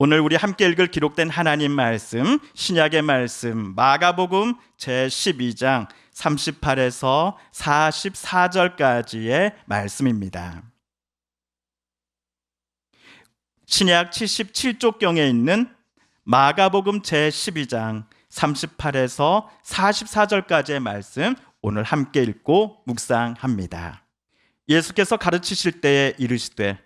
오늘 우리 함께 읽을 기록된 하나님 말씀, 신약의 말씀, 마가복음 제12장 38에서 44절까지의 말씀입니다. 신약 77쪽경에 있는 마가복음 제12장 38에서 44절까지의 말씀 오늘 함께 읽고 묵상합니다. 예수께서 가르치실 때에 이르시되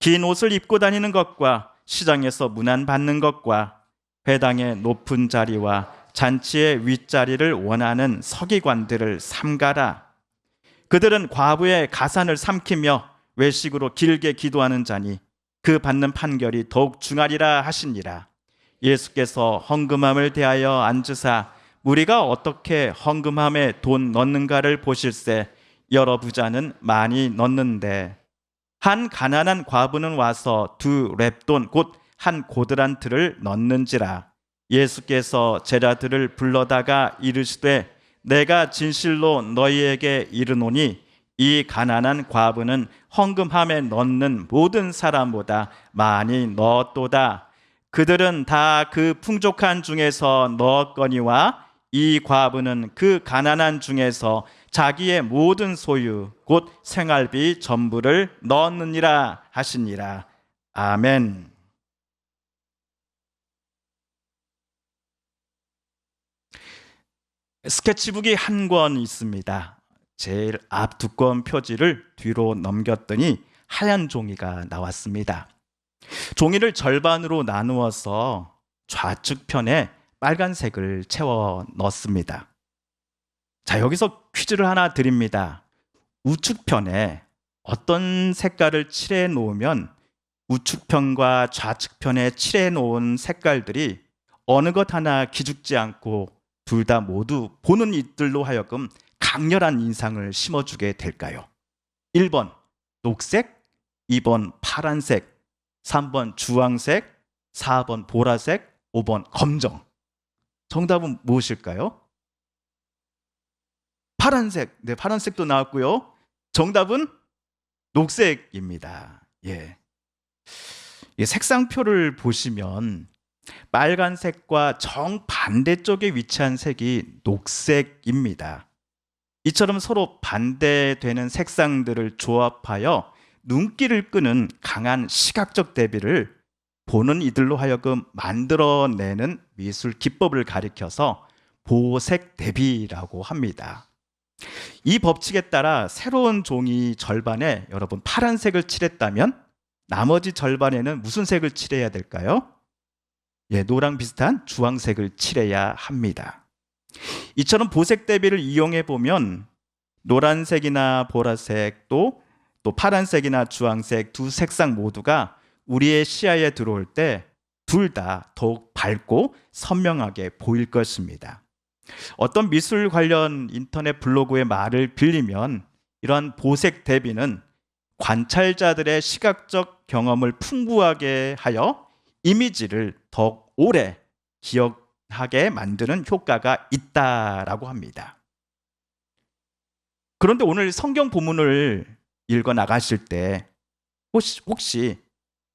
긴 옷을 입고 다니는 것과 시장에서 문안 받는 것과 회당의 높은 자리와 잔치의 윗자리를 원하는 서기관들을 삼가라. 그들은 과부의 가산을 삼키며 외식으로 길게 기도하는 자니 그 받는 판결이 더욱 중하리라 하시니라. 예수께서 헌금함을 대하여 앉으사 우리가 어떻게 헌금함에 돈 넣는가를 보실세 여러 부자는 많이 넣는데 한 가난한 과부는 와서 두 랩돈 곧 한 고드란트를 넣는지라. 예수께서 제자들을 불러다가 이르시되 내가 진실로 너희에게 이르노니 이 가난한 과부는 헌금함에 넣는 모든 사람보다 많이 넣었도다. 그들은 다 그 풍족한 중에서 넣었거니와 이 과부는 그 가난한 중에서 자기의 모든 소유 곧 생활비 전부를 넣었느니라 하시니라 아멘. 스케치북이 한 권 있습니다. 제일 앞 두꺼운 표지를 뒤로 넘겼더니 하얀 종이가 나왔습니다. 종이를 절반으로 나누어서 좌측편에 빨간색을 채워 넣습니다. 자, 여기서 퀴즈를 하나 드립니다. 우측편에 어떤 색깔을 칠해 놓으면 우측편과 좌측편에 칠해 놓은 색깔들이 어느 것 하나 기죽지 않고 둘 다 모두 보는 이들로 하여금 강렬한 인상을 심어주게 될까요? 1번 녹색, 2번 파란색, 3번 주황색, 4번 보라색, 5번 검정. 정답은 무엇일까요? 파란색. 네, 파란색도 나왔고요. 정답은 녹색입니다. 예. 이 색상표를 보시면 빨간색과 정반대쪽에 위치한 색이 녹색입니다. 이처럼 서로 반대되는 색상들을 조합하여 눈길을 끄는 강한 시각적 대비를 보는 이들로 하여금 만들어내는 미술 기법을 가리켜서 보색 대비라고 합니다. 이 법칙에 따라 새로운 종이 절반에 여러분 파란색을 칠했다면 나머지 절반에는 무슨 색을 칠해야 될까요? 예, 노랑 비슷한 주황색을 칠해야 합니다. 이처럼 보색 대비를 이용해 보면 노란색이나 보라색 또, 또 파란색이나 주황색 두 색상 모두가 우리의 시야에 들어올 때 둘 다 더욱 밝고 선명하게 보일 것입니다. 어떤 미술 관련 인터넷 블로그의 말을 빌리면 이러한 보색 대비는 관찰자들의 시각적 경험을 풍부하게 하여 이미지를 더 오래 기억하게 만드는 효과가 있다라고 합니다. 그런데 오늘 성경 본문을 읽어 나가실 때 혹시, 혹시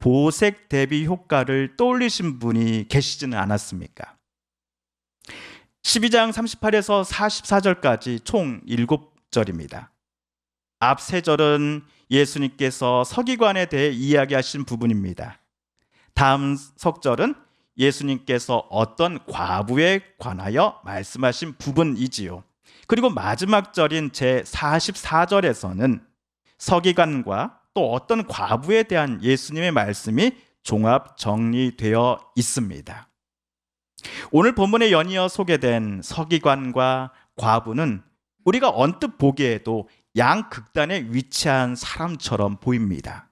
보색 대비 효과를 떠올리신 분이 계시지는 않았습니까? 12장 38에서 44절까지 총 7절입니다. 앞 세 절은 예수님께서 서기관에 대해 이야기하신 부분입니다. 다음 석절은 예수님께서 어떤 과부에 관하여 말씀하신 부분이지요. 그리고 마지막 절인 제 44절에서는 서기관과 또 어떤 과부에 대한 예수님의 말씀이 종합 정리되어 있습니다. 오늘 본문에 연이어 소개된 서기관과 과부는 우리가 언뜻 보기에도 양극단에 위치한 사람처럼 보입니다.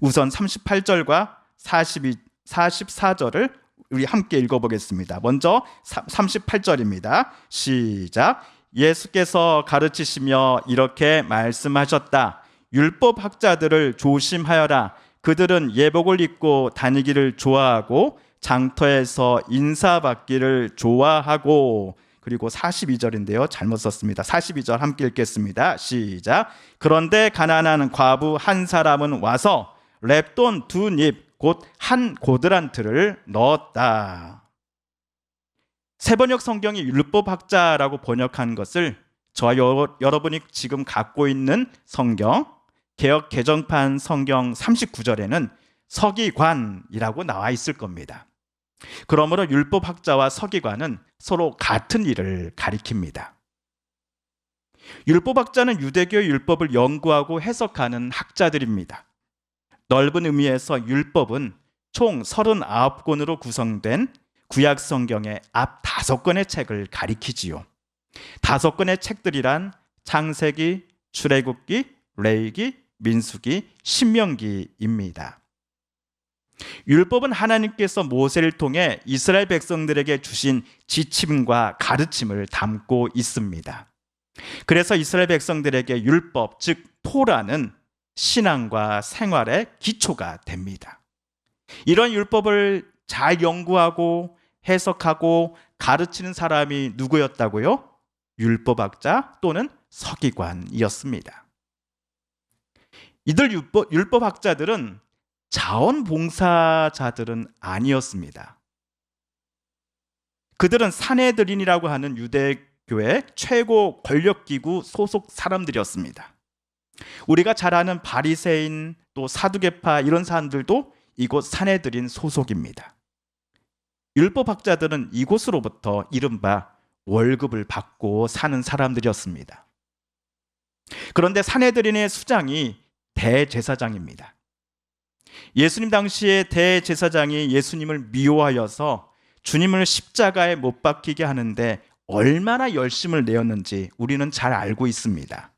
우선 38절과 42, 44절을 우리 함께 읽어보겠습니다. 먼저 38절입니다. 시작. 예수께서 가르치시며 이렇게 말씀하셨다. 율법 학자들을 조심하여라. 그들은 예복을 입고 다니기를 좋아하고 장터에서 인사받기를 좋아하고 그리고 42절인데요. 잘못 썼습니다. 42절 함께 읽겠습니다. 시작. 그런데 가난한 과부 한 사람은 와서 랩돈 두입곧한 고드란트를 넣었다. 세번역 성경이 율법학자라고 번역한 것을 저와 여, 여러분이 지금 갖고 있는 성경 개혁 개정판 성경 39절에는 서기관이라고 나와 있을 겁니다. 그러므로 율법학자와 서기관은 서로 같은 일을 가리킵니다. 율법학자는 유대교의 율법을 연구하고 해석하는 학자들입니다. 넓은 의미에서 율법은 총 39권으로 구성된 구약 성경의 앞 다섯 권의 책을 가리키지요. 다섯 권의 책들이란 창세기, 출애굽기, 레이기, 민수기, 신명기입니다. 율법은 하나님께서 모세를 통해 이스라엘 백성들에게 주신 지침과 가르침을 담고 있습니다. 그래서 이스라엘 백성들에게 율법, 즉 토라는 신앙과 생활의 기초가 됩니다. 이런 율법을 잘 연구하고 해석하고 가르치는 사람이 누구였다고요? 율법학자 또는 서기관이었습니다. 이들 율법, 율법학자들은 자원봉사자들은 아니었습니다. 그들은 사내들인이라고 하는 유대교의 최고 권력기구 소속 사람들이었습니다. 우리가 잘 아는 바리새인 또 사두개파 이런 사람들도 이곳 사내들인 소속입니다. 율법학자들은 이곳으로부터 이른바 월급을 받고 사는 사람들이었습니다. 그런데 사내들인의 수장이 대제사장입니다. 예수님 당시에 대제사장이 예수님을 미워하여서 주님을 십자가에 못 박히게 하는데 얼마나 열심을 내었는지 우리는 잘 알고 있습니다.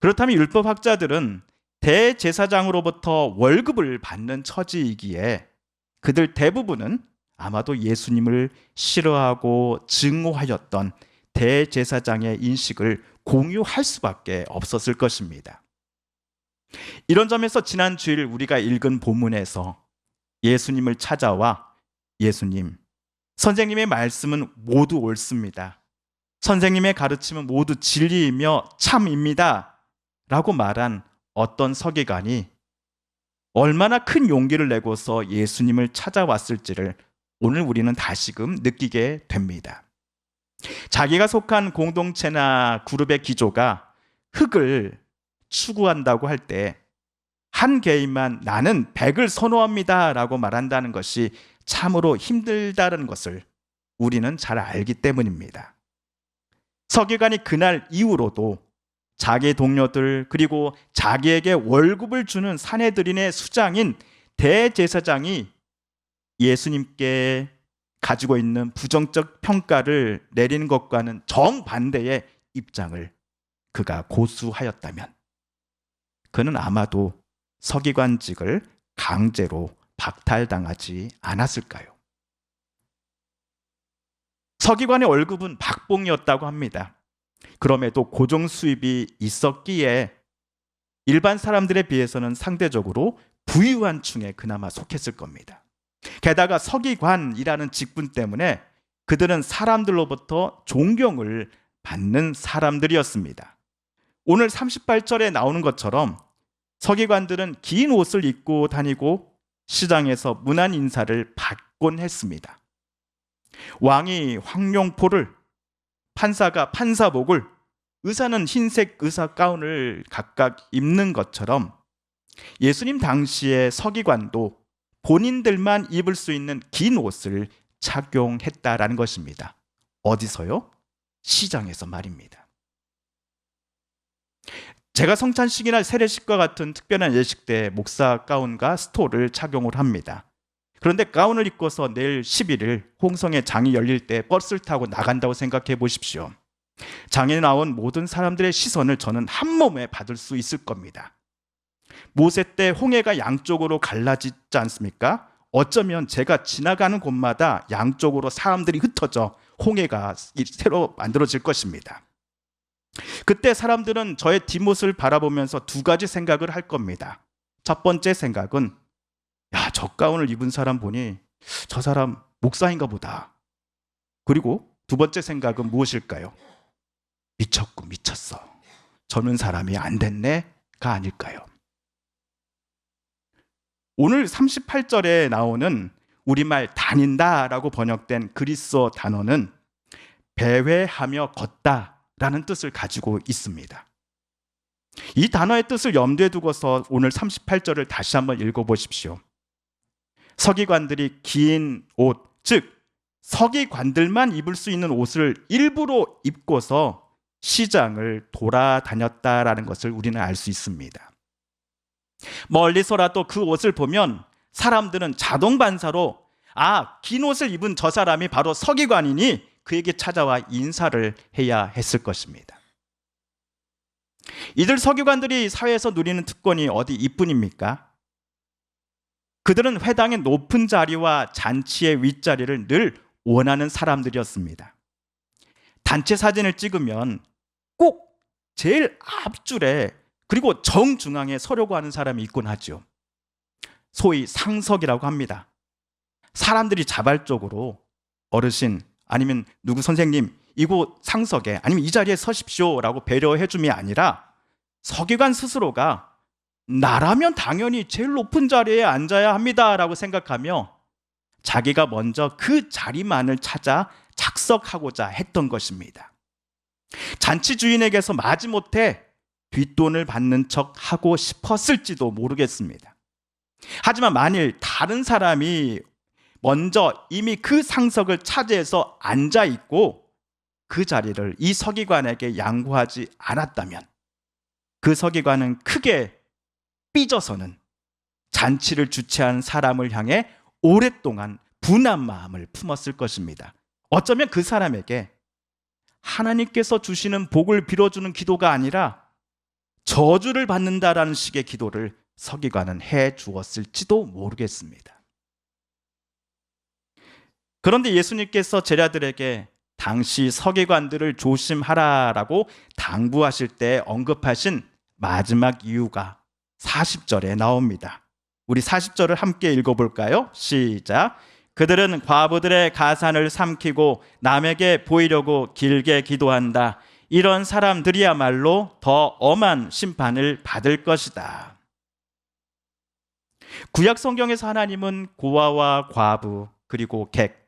그렇다면 율법학자들은 대제사장으로부터 월급을 받는 처지이기에 그들 대부분은 아마도 예수님을 싫어하고 증오하였던 대제사장의 인식을 공유할 수밖에 없었을 것입니다. 이런 점에서 지난 주일 우리가 읽은 본문에서 예수님을 찾아와 예수님, 선생님의 말씀은 모두 옳습니다. 선생님의 가르침은 모두 진리이며 참입니다. 라고 말한 어떤 서기관이 얼마나 큰 용기를 내고서 예수님을 찾아왔을지를 오늘 우리는 다시금 느끼게 됩니다. 자기가 속한 공동체나 그룹의 기조가 흙을 추구한다고 할 때 한 개인만 나는 백을 선호합니다 라고 말한다는 것이 참으로 힘들다는 것을 우리는 잘 알기 때문입니다. 서기관이 그날 이후로도 자기 동료들 그리고 자기에게 월급을 주는 사내들인의 수장인 대제사장이 예수님께 가지고 있는 부정적 평가를 내리는 것과는 정반대의 입장을 그가 고수하였다면 그는 아마도 서기관직을 강제로 박탈당하지 않았을까요? 서기관의 월급은 박봉이었다고 합니다. 그럼에도 고정 수입이 있었기에 일반 사람들에 비해서는 상대적으로 부유한 층에 그나마 속했을 겁니다. 게다가 서기관이라는 직분 때문에 그들은 사람들로부터 존경을 받는 사람들이었습니다. 오늘 38절에 나오는 것처럼 서기관들은 긴 옷을 입고 다니고 시장에서 문안 인사를 받곤 했습니다. 왕이 황룡포를 판사가 판사복을 의사는 흰색 의사 가운을 각각 입는 것처럼 예수님 당시의 서기관도 본인들만 입을 수 있는 긴 옷을 착용했다라는 것입니다. 어디서요? 시장에서 말입니다. 제가 성찬식이나 세례식과 같은 특별한 예식 때 목사 가운과 스토를 착용을 합니다. 그런데 가운을 입고서 내일 11일 홍성의 장이 열릴 때 버스를 타고 나간다고 생각해 보십시오. 장에 나온 모든 사람들의 시선을 저는 한 몸에 받을 수 있을 겁니다. 모세 때 홍해가 양쪽으로 갈라지지 않습니까? 어쩌면 제가 지나가는 곳마다 양쪽으로 사람들이 흩어져 홍해가 새로 만들어질 것입니다. 그때 사람들은 저의 뒷모습을 바라보면서 두 가지 생각을 할 겁니다. 첫 번째 생각은 야, 저 가운을 입은 사람 보니 저 사람 목사인가 보다. 그리고 두 번째 생각은 무엇일까요? 미쳤고 미쳤어. 저는 사람이 안 됐네가 아닐까요? 오늘 38절에 나오는 우리말 다닌다라고 번역된 그리스어 단어는 배회하며 걷다 라는 뜻을 가지고 있습니다. 이 단어의 뜻을 염두에 두고서 오늘 38절을 다시 한번 읽어 보십시오. 서기관들이 긴 옷, 즉 서기관들만 입을 수 있는 옷을 일부러 입고서 시장을 돌아다녔다라는 것을 우리는 알 수 있습니다. 멀리서라도 그 옷을 보면 사람들은 자동 반사로 아, 긴 옷을 입은 저 사람이 바로 서기관이니 그에게 찾아와 인사를 해야 했을 것입니다. 이들 서기관들이 사회에서 누리는 특권이 어디 이뿐입니까? 그들은 회당의 높은 자리와 잔치의 윗자리를 늘 원하는 사람들이었습니다. 단체 사진을 찍으면 꼭 제일 앞줄에 그리고 정중앙에 서려고 하는 사람이 있곤 하죠. 소위 상석이라고 합니다. 사람들이 자발적으로 어르신 아니면 누구 선생님 이곳 상석에 아니면 이 자리에 서십시오라고 배려해 줌이 아니라 서기관 스스로가 나라면 당연히 제일 높은 자리에 앉아야 합니다라고 생각하며 자기가 먼저 그 자리만을 찾아 착석하고자 했던 것입니다. 잔치 주인에게서 마지못해 뒷돈을 받는 척 하고 싶었을지도 모르겠습니다. 하지만 만일 다른 사람이 먼저 이미 그 상석을 차지해서 앉아 있고 그 자리를 이 서기관에게 양보하지 않았다면 그 서기관은 크게 삐져서는 잔치를 주최한 사람을 향해 오랫동안 분한 마음을 품었을 것입니다. 어쩌면 그 사람에게 하나님께서 주시는 복을 빌어주는 기도가 아니라 저주를 받는다라는 식의 기도를 서기관은 해 주었을지도 모르겠습니다. 그런데 예수님께서 제자들에게 당시 서기관들을 조심하라라고 당부하실 때 언급하신 마지막 이유가 40절에 나옵니다. 우리 40절을 함께 읽어볼까요? 시작. 그들은 과부들의 가산을 삼키고 남에게 보이려고 길게 기도한다. 이런 사람들이야말로 더 엄한 심판을 받을 것이다. 구약 성경에서 하나님은 고아와 과부 그리고 객,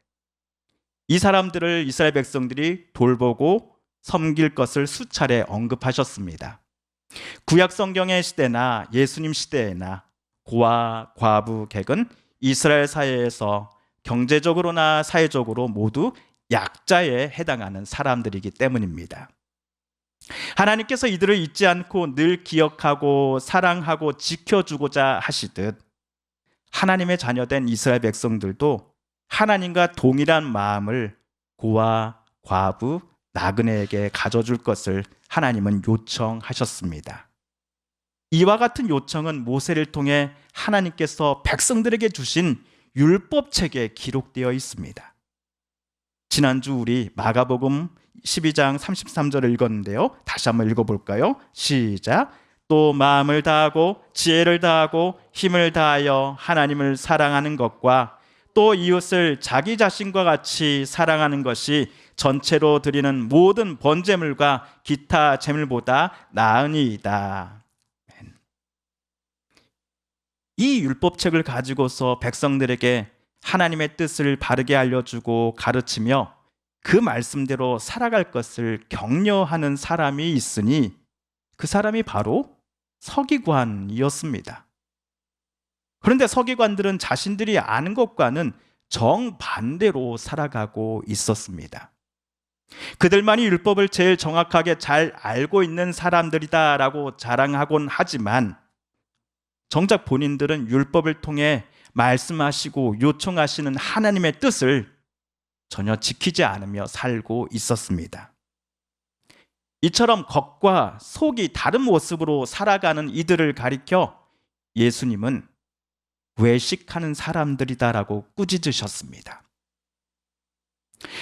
이 사람들을 이스라엘 백성들이 돌보고 섬길 것을 수차례 언급하셨습니다. 구약 성경의 시대나 예수님 시대에나 고아, 과부, 객은 이스라엘 사회에서 경제적으로나 사회적으로 모두 약자에 해당하는 사람들이기 때문입니다. 하나님께서 이들을 잊지 않고 늘 기억하고 사랑하고 지켜주고자 하시듯 하나님의 자녀된 이스라엘 백성들도 하나님과 동일한 마음을 고아, 과부, 나그네에게 가져줄 것을 하나님은 요청하셨습니다. 이와 같은 요청은 모세를 통해 하나님께서 백성들에게 주신 율법책에 기록되어 있습니다. 지난주 우리 마가복음 12장 33절을 읽었는데요. 다시 한번 읽어볼까요? 시작. 또 마음을 다하고 지혜를 다하고 힘을 다하여 하나님을 사랑하는 것과 또 이웃을 자기 자신과 같이 사랑하는 것이 전체로 드리는 모든 번제물과 기타 제물보다 나으니이다. 이 율법책을 가지고서 백성들에게 하나님의 뜻을 바르게 알려주고 가르치며 그 말씀대로 살아갈 것을 격려하는 사람이 있으니 그 사람이 바로 서기관이었습니다. 그런데 서기관들은 자신들이 아는 것과는 정반대로 살아가고 있었습니다. 그들만이 율법을 제일 정확하게 잘 알고 있는 사람들이다라고 자랑하곤 하지만 정작 본인들은 율법을 통해 말씀하시고 요청하시는 하나님의 뜻을 전혀 지키지 않으며 살고 있었습니다. 이처럼 겉과 속이 다른 모습으로 살아가는 이들을 가리켜 예수님은 외식하는 사람들이다라고 꾸짖으셨습니다.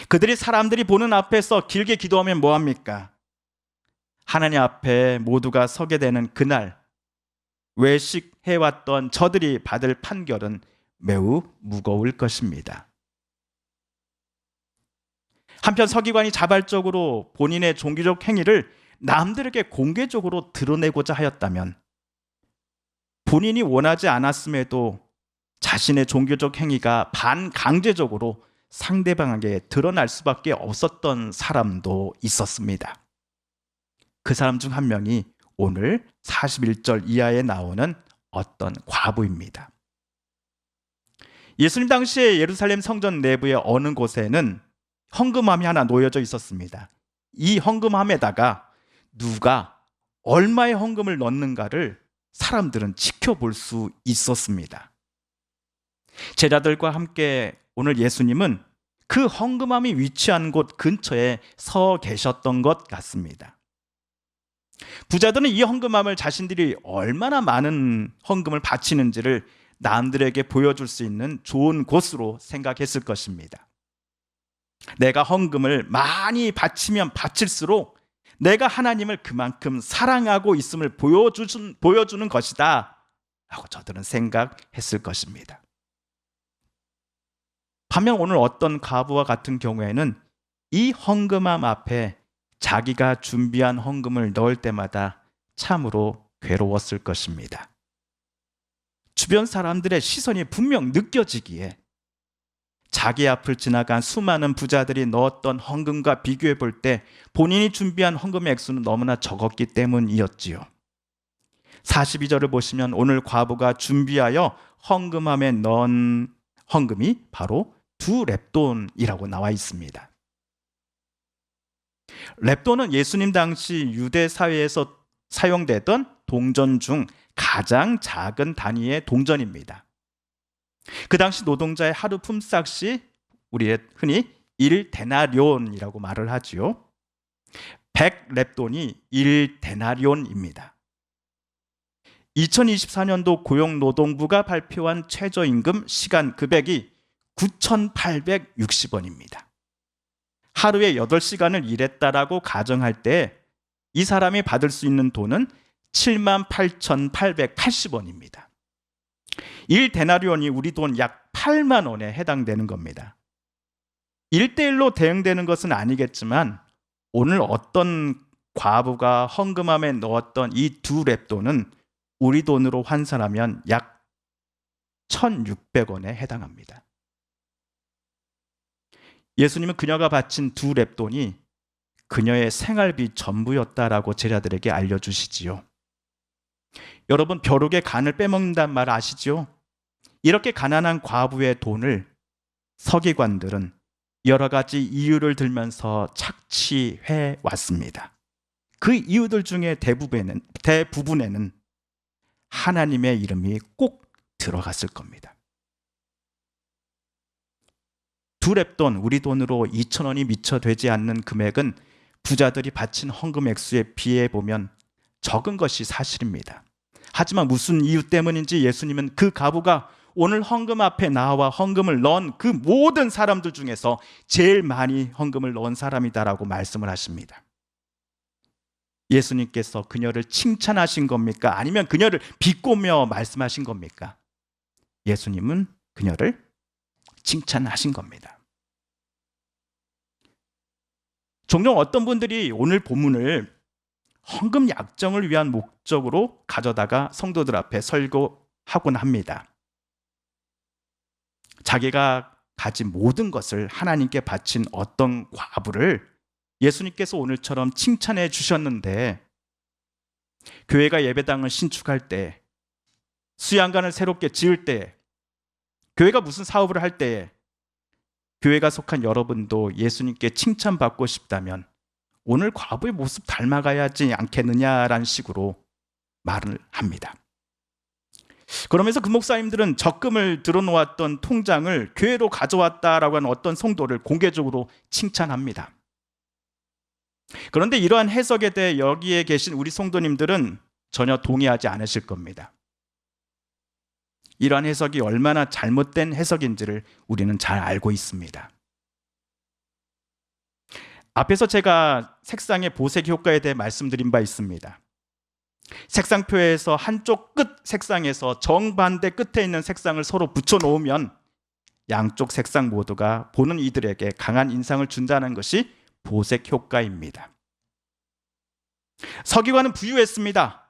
그들이 사람들이 보는 앞에서 길게 기도하면 뭐합니까? 하나님 앞에 모두가 서게 되는 그날 외식해왔던 저들이 받을 판결은 매우 무거울 것입니다. 한편 서기관이 자발적으로 본인의 종교적 행위를 남들에게 공개적으로 드러내고자 하였다면 본인이 원하지 않았음에도 자신의 종교적 행위가 반강제적으로 상대방에게 드러날 수밖에 없었던 사람도 있었습니다. 그 사람 중 한 명이 오늘 41절 이하에 나오는 어떤 과부입니다. 예수님 당시에 예루살렘 성전 내부의 어느 곳에는 헌금함이 하나 놓여져 있었습니다. 이 헌금함에다가 누가 얼마의 헌금을 넣는가를 사람들은 지켜볼 수 있었습니다. 제자들과 함께 오늘 예수님은 그 헌금함이 위치한 곳 근처에 서 계셨던 것 같습니다. 부자들은 이 헌금함을 자신들이 얼마나 많은 헌금을 바치는지를 남들에게 보여줄 수 있는 좋은 곳으로 생각했을 것입니다. 내가 헌금을 많이 바치면 바칠수록 내가 하나님을 그만큼 사랑하고 있음을 보여주는, 보여주는 것이다. 라고 저들은 생각했을 것입니다. 반면 오늘 어떤 가부와 같은 경우에는 이 헌금함 앞에 자기가 준비한 헌금을 넣을 때마다 참으로 괴로웠을 것입니다. 주변 사람들의 시선이 분명 느껴지기에 자기 앞을 지나간 수많은 부자들이 넣었던 헌금과 비교해 볼 때 본인이 준비한 헌금의 액수는 너무나 적었기 때문이었지요. 42절을 보시면 오늘 과부가 준비하여 헌금함에 넣은 헌금이 바로 두 랩돈이라고 나와 있습니다. 랩돈은 예수님 당시 유대 사회에서 사용되던 동전 중 가장 작은 단위의 동전입니다. 그 당시 노동자의 하루 품삯이 우리 흔히 1데나리온이라고 말을 하지요. 100랩돈이 1데나리온입니다. 2024년도 고용노동부가 발표한 최저임금 시간 급액이 9,860원입니다. 하루에 8시간을 일했다라고 가정할 때 이 사람이 받을 수 있는 돈은 78,880원입니다. 1데나리온이 우리 돈 약 8만 원에 해당되는 겁니다. 1대1로 대응되는 것은 아니겠지만 오늘 어떤 과부가 헌금함에 넣었던 이 두 랩돈은 우리 돈으로 환산하면 약 1,600원에 해당합니다. 예수님은 그녀가 바친 두 랩돈이 그녀의 생활비 전부였다라고 제자들에게 알려주시지요. 여러분 벼룩의 간을 빼먹는단 말 아시죠? 이렇게 가난한 과부의 돈을 서기관들은 여러 가지 이유를 들면서 착취해 왔습니다. 그 이유들 중에 대부분에는, 대부분에는 하나님의 이름이 꼭 들어갔을 겁니다. 두 랩돈 우리 돈으로 2천 원이 미처 되지 않는 금액은 부자들이 바친 헌금 액수에 비해 보면 적은 것이 사실입니다. 하지만 무슨 이유 때문인지 예수님은 그 가부가 오늘 헌금 앞에 나와 헌금을 넣은 그 모든 사람들 중에서 제일 많이 헌금을 넣은 사람이다라고 말씀을 하십니다. 예수님께서 그녀를 칭찬하신 겁니까? 아니면 그녀를 비꼬며 말씀하신 겁니까? 예수님은 그녀를 칭찬하신 겁니다. 종종 어떤 분들이 오늘 본문을 헌금 약정을 위한 목적으로 가져다가 성도들 앞에 설교하곤 합니다. 자기가 가진 모든 것을 하나님께 바친 어떤 과부를 예수님께서 오늘처럼 칭찬해 주셨는데 교회가 예배당을 신축할 때 수양관을 새롭게 지을 때 교회가 무슨 사업을 할때 교회가 속한 여러분도 예수님께 칭찬받고 싶다면 오늘 과부의 모습 닮아가야 지 않겠느냐라는 식으로 말을 합니다. 그러면서 그 목사님들은 적금을 들어놓았던 통장을 교회로 가져왔다라고 하는 어떤 성도를 공개적으로 칭찬합니다. 그런데 이러한 해석에 대해 여기에 계신 우리 성도님들은 전혀 동의하지 않으실 겁니다. 이러한 해석이 얼마나 잘못된 해석인지를 우리는 잘 알고 있습니다. 앞에서 제가 색상의 보색 효과에 대해 말씀드린 바 있습니다. 색상표에서 한쪽 끝 색상에서 정반대 끝에 있는 색상을 서로 붙여 놓으면 양쪽 색상 모두가 보는 이들에게 강한 인상을 준다는 것이 보색 효과입니다. 서기관은 부유했습니다.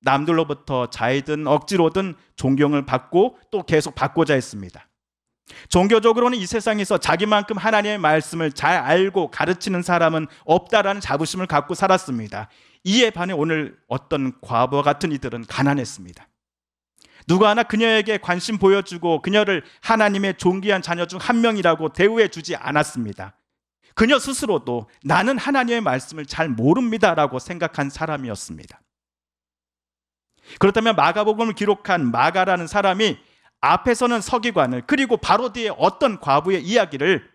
남들로부터 자이든 억지로든 존경을 받고 또 계속 받고자 했습니다. 종교적으로는 이 세상에서 자기만큼 하나님의 말씀을 잘 알고 가르치는 사람은 없다라는 자부심을 갖고 살았습니다. 이에 반해 오늘 어떤 과부와 같은 이들은 가난했습니다. 누가 하나 그녀에게 관심 보여주고 그녀를 하나님의 존귀한 자녀 중 한 명이라고 대우해 주지 않았습니다. 그녀 스스로도 나는 하나님의 말씀을 잘 모릅니다라고 생각한 사람이었습니다. 그렇다면 마가복음을 기록한 마가라는 사람이 앞에서는 서기관을 그리고 바로 뒤에 어떤 과부의 이야기를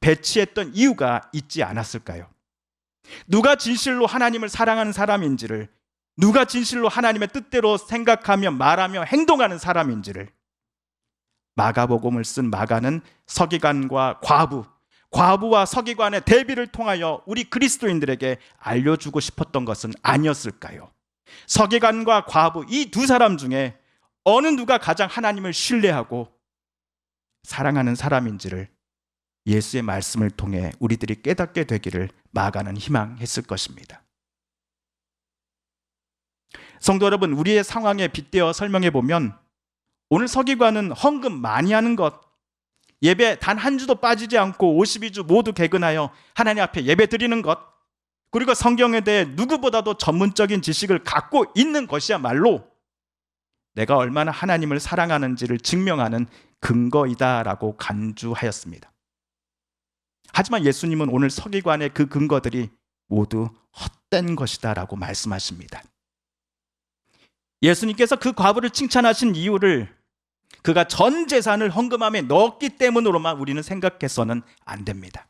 배치했던 이유가 있지 않았을까요? 누가 진실로 하나님을 사랑하는 사람인지를 누가 진실로 하나님의 뜻대로 생각하며 말하며 행동하는 사람인지를 마가복음을 쓴 마가는 서기관과 과부, 과부와 서기관의 대비를 통하여 우리 그리스도인들에게 알려주고 싶었던 것은 아니었을까요? 서기관과 과부 이 두 사람 중에 어느 누가 가장 하나님을 신뢰하고 사랑하는 사람인지를 예수의 말씀을 통해 우리들이 깨닫게 되기를 마가는 희망했을 것입니다. 성도 여러분, 우리의 상황에 빗대어 설명해 보면 오늘 서기관은 헌금 많이 하는 것, 예배 단 한 주도 빠지지 않고 52주 모두 개근하여 하나님 앞에 예배 드리는 것, 그리고 성경에 대해 누구보다도 전문적인 지식을 갖고 있는 것이야말로 내가 얼마나 하나님을 사랑하는지를 증명하는 근거이다라고 간주하였습니다. 하지만 예수님은 오늘 서기관의 그 근거들이 모두 헛된 것이다라고 말씀하십니다. 예수님께서 그 과부를 칭찬하신 이유를 그가 전 재산을 헌금함에 넣었기 때문으로만 우리는 생각해서는 안 됩니다.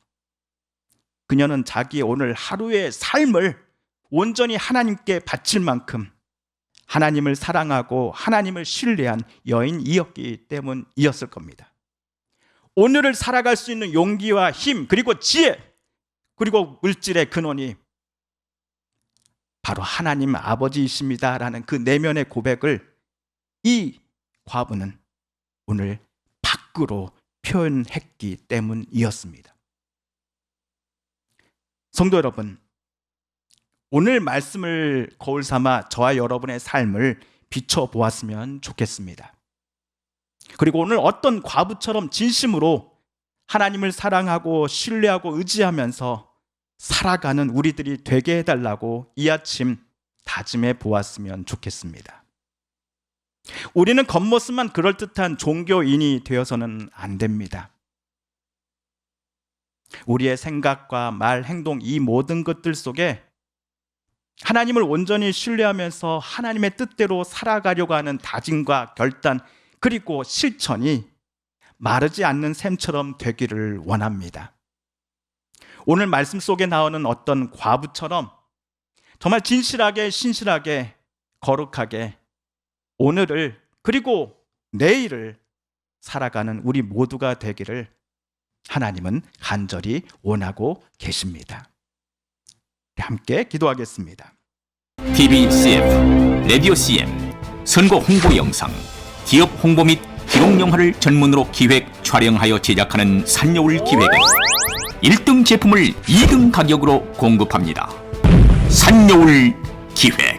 그녀는 자기의 오늘 하루의 삶을 온전히 하나님께 바칠 만큼 하나님을 사랑하고 하나님을 신뢰한 여인이었기 때문이었을 겁니다. 오늘을 살아갈 수 있는 용기와 힘, 그리고 지혜, 그리고 물질의 근원이 바로 하나님 아버지이십니다라는 그 내면의 고백을 이 과부는 오늘 밖으로 표현했기 때문이었습니다. 성도 여러분, 오늘 말씀을 거울 삼아 저와 여러분의 삶을 비춰 보았으면 좋겠습니다. 그리고 오늘 어떤 과부처럼 진심으로 하나님을 사랑하고 신뢰하고 의지하면서 살아가는 우리들이 되게 해달라고 이 아침 다짐해 보았으면 좋겠습니다. 우리는 겉모습만 그럴듯한 종교인이 되어서는 안 됩니다. 우리의 생각과 말, 행동, 이 모든 것들 속에 하나님을 온전히 신뢰하면서 하나님의 뜻대로 살아가려고 하는 다짐과 결단, 그리고 실천이 마르지 않는 샘처럼 되기를 원합니다. 오늘 말씀 속에 나오는 어떤 과부처럼 정말 진실하게, 신실하게, 거룩하게 오늘을 그리고 내일을 살아가는 우리 모두가 되기를 하나님은 간절히 원하고 계십니다. 함께 기도하겠습니다. TV CM, 라디오 CM, 선거 홍보 영상, 기업 홍보 및 기록 영화를 전문으로 기획, 촬영하여 제작하는 산여울 기획은 1등 제품을 2등 가격으로 공급합니다. 산여울 기획